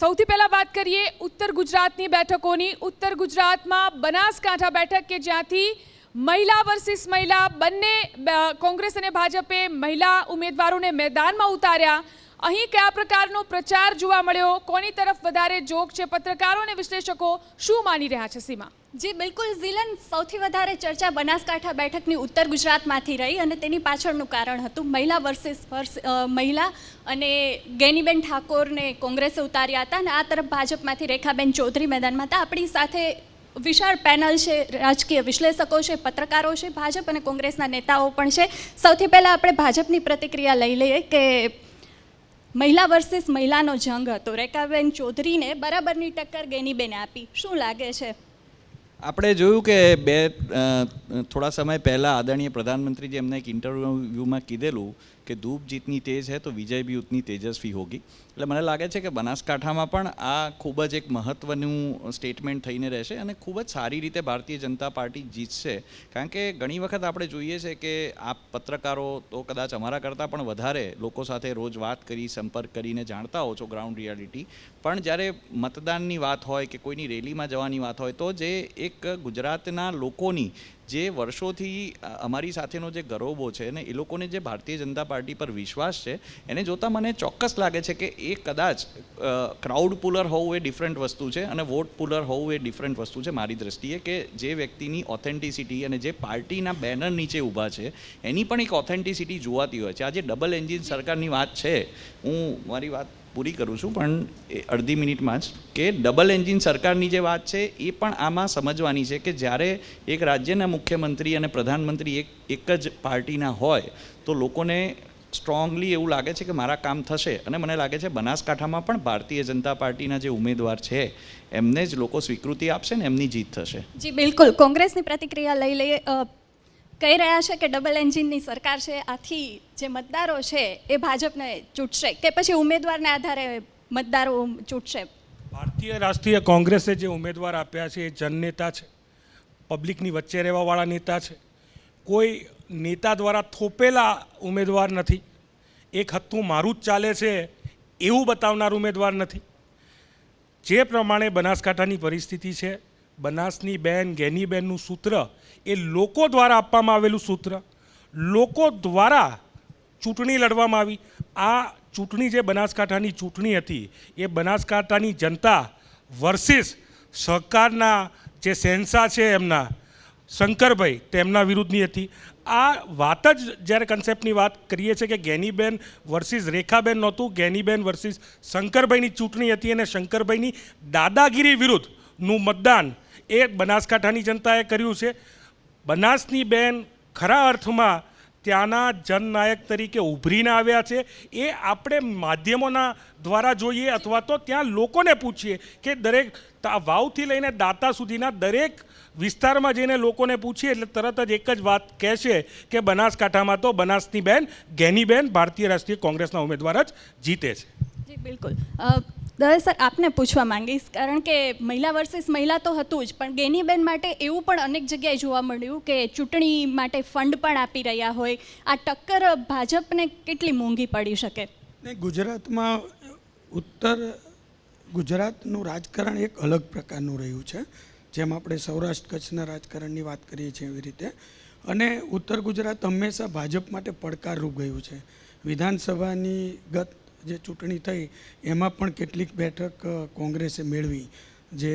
સૌથી પહેલાં વાત કરીએ ઉત્તર ગુજરાતની બેઠકોની. ઉત્તર ગુજરાતમાં બનાસકાંઠા બેઠક કે જ્યાંથી મહિલા વર્સિસ મહિલા બંને કોંગ્રેસ અને ભાજપે મહિલા ઉમેદવારોને મેદાનમાં ઉતાર્યા. અહીં કયા પ્રકારનો પ્રચાર જોવા મળ્યો? કોની તરફ વધારે જોગ છે? પત્રકારો અને વિશ્લેષકો શું માની રહ્યા છે સીમા? જે, બિલકુલ. ઝીલન, સૌથી વધારે ચર્ચા બનાસકાંઠા બેઠકની ઉત્તર ગુજરાતમાંથી રહી અને તેની પાછળનું કારણ હતું મહિલા વર્સિસ વર્સ મહિલા અને ગેનીબેન ઠાકોરને કોંગ્રેસે ઉતાર્યા હતા અને આ તરફ ભાજપમાંથી રેખાબેન ચૌધરી મેદાનમાં હતા. આપણી સાથે વિશાળ પેનલ છે, રાજકીય વિશ્લેષકો છે, પત્રકારો છે, ભાજપ અને કોંગ્રેસના નેતાઓ પણ છે. સૌથી પહેલાં આપણે ભાજપની પ્રતિક્રિયા લઈ લઈએ કે મહિલા વર્સિસ મહિલાનો જંગ હતો. રેખાબેન ચૌધરીને બરાબરની ટક્કર ગેનીબેને આપી. શું લાગે છે? આપણે જોયું કે બે થોડા સમય પહેલાં આદરણીય પ્રધાનમંત્રીજી એમને એક ઇન્ટરવ્યૂમાં કીધેલું કે ધૂપ જીતની તેજ હે તો વિજય બી ઉતની તેજસ્વી હોગી. એટલે મને લાગે છે કે બનાસકાંઠામાં પણ આ ખૂબ જ એક મહત્ત્વનું સ્ટેટમેન્ટ થઈને રહેશે અને ખૂબ જ સારી રીતે ભારતીય જનતા પાર્ટી જીતશે. કારણ કે ઘણી વખત આપણે જોઈએ છે કે આ પત્રકારો તો કદાચ અમારા કરતાં પણ વધારે લોકો સાથે રોજ વાત કરી, સંપર્ક કરીને જાણતા હો છો ગ્રાઉન્ડ રિયાલિટી. પણ જ્યારે મતદાનની વાત હોય કે કોઈની રેલીમાં જવાની વાત હોય તો જે એક ગુજરાતના લોકોની જે વર્ષોથી અમારી સાથેનો જે ગરોબો છે ને, એ લોકોને જે ભારતીય જનતા પાર્ટી પર વિશ્વાસ છે, એને જોતાં મને ચોક્કસ લાગે છે કે એ કદાચ ક્રાઉડ પુલર હોવું એ ડિફરન્ટ વસ્તુ છે અને વોટ પુલર હોવું એ ડિફરન્ટ વસ્તુ છે મારી દ્રષ્ટિએ કે જે વ્યક્તિની ઓથેન્ટિસિટી અને જે પાર્ટીના બેનર નીચે ઊભા છે, એની પણ એક ઓથેન્ટિસિટી જોવાતી હોય છે. આજે ડબલ એન્જિન સરકારની વાત છે. હું, મારી વાત પૂરી કરું છું, પણ એ અડધી મિનિટમાં જ કે ડબલ એન્જિન સરકારની જે વાત છે, એ પણ આમાં સમજવાની છે કે જ્યારે એક રાજ્યના મુખ્યમંત્રી અને પ્રધાનમંત્રી એક એક જ પાર્ટીના હોય, તો લોકોને સ્ટ્રોંગલી એવું લાગે છે કે મારા કામ થશે. અને મને લાગે છે બનાસકાંઠામાં પણ ભારતીય જનતા પાર્ટીના જે ઉમેદવાર છે, એમને જ લોકો સ્વીકૃતિ આપશે ને એમની જીત થશે. જી, બિલકુલ. કોંગ્રેસની પ્રતિક્રિયા લઈ લઈએ. કહી રહ્યા છે કે ડબલ એન્જિનની સરકાર છે, આથી જે મતદારો છે એ ભાજપને ચૂંટશે કે પછી ઉમેદવારને આધારે મતદારો ચૂંટશે? ભારતીય રાષ્ટ્રીય કોંગ્રેસે જે ઉમેદવાર આપ્યા છે એ જનનેતા છે, પબ્લિકની વચ્ચે રહેવાવાળા નેતા છે. કોઈ નેતા દ્વારા થોપેલા ઉમેદવાર નથી. એક હત્તું મારું જ ચાલે છે એવું બતાવનાર ઉમેદવાર નથી. જે પ્રમાણે બનાસકાંઠાની પરિસ્થિતિ છે બનાસની બેન, ગેનીબેનનું સૂત્ર, એ લોકો દ્વારા આપવામાં આવેલું સૂત્ર. લોકો દ્વારા ચૂંટણી લડવામાં આવી. આ ચૂંટણી જે બનાસકાંઠાની ચૂંટણી હતી, એ બનાસકાંઠાની જનતા વર્સિસ સહકારના જે શહેનશાહ છે એમના, શંકરભાઈ, તેમના વિરુદ્ધની હતી. આ વાત જ જ્યારે કન્સેપ્ટની વાત કરીએ છીએ કે ગેનીબેન વર્સિસ રેખાબેન નહોતું, ગેનીબેન વર્સિસ શંકરભાઈની ચૂંટણી હતી અને શંકરભાઈની દાદાગીરી વિરુદ્ધનું મતદાન એ બનાસકાંઠાની જનતાએ કર્યું છે. બનાસની બેન ખરા અર્થમાં ત્યાંના જનનાયક તરીકે ઉભરીને આવ્યા છે. એ આપણે માધ્યમોના દ્વારા જોઈએ અથવા તો ત્યાં લોકોને પૂછીએ કે દરેક વાવથી લઈને દાતા સુધીના દરેક વિસ્તારમાં જઈને લોકોને પૂછીએ એટલે તરત જ એક જ વાત કહેશે કે બનાસકાંઠામાં તો બનાસની બેન ગેનીબેન ભારતીય રાષ્ટ્રીય કોંગ્રેસના ઉમેદવાર જ જીતે છે. જી, બિલકુલ. દવે સર, આપને પૂછવા માંગીશ, કારણ કે મહિલા વર્સિસ મહિલા તો હતું જ, પણ ગેનીબેન માટે એવું પણ અનેક જગ્યાએ જોવા મળ્યું કે ચૂંટણી માટે ફંડ પણ આપી રહ્યા હોય. આ ટક્કર ભાજપને કેટલી મોંઘી પડી શકે? ગુજરાતમાં ઉત્તર ગુજરાતનું રાજકારણ એક અલગ પ્રકારનું રહ્યું છે. જેમ આપણે સૌરાષ્ટ્ર કચ્છના રાજકારણની વાત કરીએ છીએ એવી રીતે. અને ઉત્તર ગુજરાત હંમેશા ભાજપ માટે પડકારરૂપ ગયું છે. વિધાનસભાની ગત જે ચૂંટણી થઈ, એમાં પણ કેટલીક બેઠક કોંગ્રેસે મેળવી, જે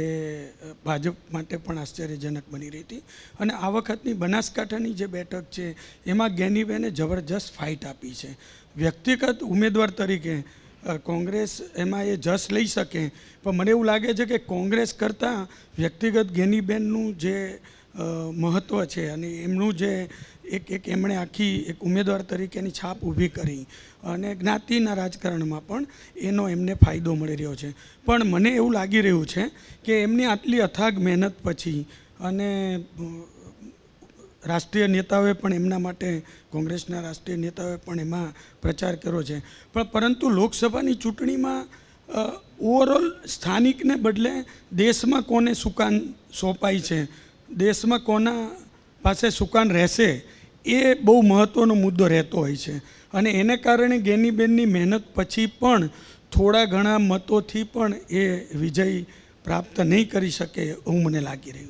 ભાજપ માટે પણ આશ્ચર્યજનક બની રહી હતી. અને આ વખતની બનાસકાંઠાની જે બેઠક છે, એમાં ગેનીબેને જબરજસ્ત ફાઇટ આપી છે. વ્યક્તિગત ઉમેદવાર તરીકે કોંગ્રેસ એમાં એ જસ લઈ શકે, પણ મને એવું લાગે છે કે કોંગ્રેસ કરતાં વ્યક્તિગત ગેનીબેનનું જે મહત્ત્વ છે અને એમનું જે એક એક એમણે આખી એક ઉમેદવાર તરીકેની છાપ ઊભી કરી અને જ્ઞાતિના રાજકારણમાં પણ એનો એમને ફાયદો મળી રહ્યો છે. પણ મને એવું લાગી રહ્યું છે કે એમની આટલી અથાગ મહેનત પછી અને રાષ્ટ્રીય નેતાઓએ પણ એમના માટે, કોંગ્રેસના રાષ્ટ્રીય નેતાઓએ પણ એમાં પ્રચાર કર્યો છે. પણ પરંતુ લોકસભાની ચૂંટણીમાં ઓવરઓલ સ્થાનિકને બદલે દેશમાં કોને સુકાન સોંપાય છે? દેશમાં કોના પાસે સુકાન રહેશે, એ બહુ મહત્ત્વનો મુદ્દો રહેતો હોય છે. અને એને કારણે ગેનીબેનની મહેનત પછી પણ થોડા ઘણા મતોથી પણ એ વિજય પ્રાપ્ત નહીં કરી શકે એવું મને લાગી રહ્યું